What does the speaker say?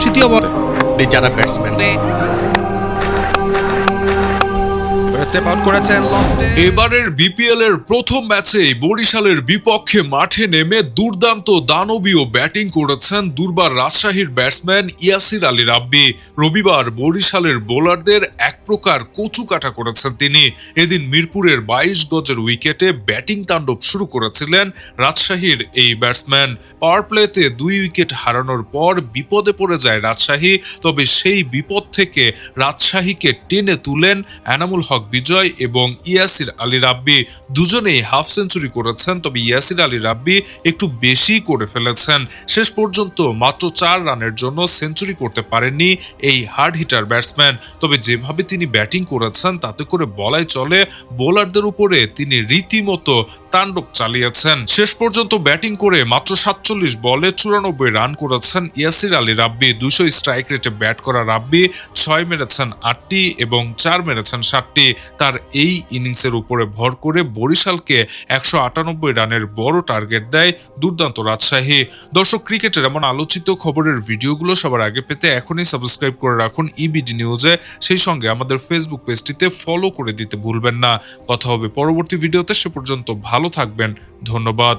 তৃতীয় বলে যারা ব্যাটসম্যান স্টেপ আউট করেছেন এবারের বিপিএল এর প্রথম ম্যাচে বরিশালের বিপক্ষে মাঠে নেমে দুর্দান্ত দানবীয় ব্যাটিং করেছেন দুর্বার রাজশাহীর ব্যাটসম্যান ইয়াসির আলী রাব্বি। রবিবার বরিশালের বোলারদের এক প্রকার কচু কাটা করেছেন তিনি। এদিন মিরপুরের বাইশ গজের উইকেটে ব্যাটিং তাণ্ডব শুরু করেছিলেন রাজশাহীর এই ব্যাটসম্যান। পাওয়ার প্লেতে দুই উইকেট হারানোর পর বিপদে পড়ে যায় রাজশাহী, তবে সেই বিপদ থেকে রাজশাহীকে টেনে তুলেন এনামুল হক বিজয় এবং ইয়াসির আলী রাব্বি দুজনেই হাফ সেঞ্চুরি করেছেন, তবে ইয়াসির আলী রাব্বি একটু বেশি করে ফেলেছেন। শেষ পর্যন্ত মাত্র চার রানের জন্য সেঞ্চুরি করতে পারেননি এই হার্ড হিটার ব্যাটসম্যান তবে যেভাবে তিনি ব্যাটিং করেছেন, তাতে করে বলাই চলে বোলারদের উপরে তিনি রীতিমতো তাণ্ডব চালিয়েছেন। শেষ পর্যন্ত ব্যাটিং করে মাত্র সাতচল্লিশ বলে চুরানব্বই রান করেছেন ইয়াসির আলী রাব্বি। দুশো স্ট্রাইক রেটে ব্যাট করা রাব্বি, ছয় মেরেছেন আটটি এবং চার মেরেছেন সাতটি। তার এই ইনিংসের উপরে ভর করে বরিশালকে একশো আটানব্বই রানের বড় টার্গেট দেয় দুর্দান্ত রাজশাহী। দর্শক, ক্রিকেটের এমন আলোচিত খবরের ভিডিওগুলো সবার আগে পেতে এখনই সাবস্ক্রাইব করে রাখুন ইবিডি নিউজে সেই সঙ্গে আমাদের ফেসবুক পেজটিতে ফলো করে দিতে ভুলবেন না। কথা হবে পরবর্তী ভিডিওতে, সে পর্যন্ত ভালো থাকবেন। ধন্যবাদ।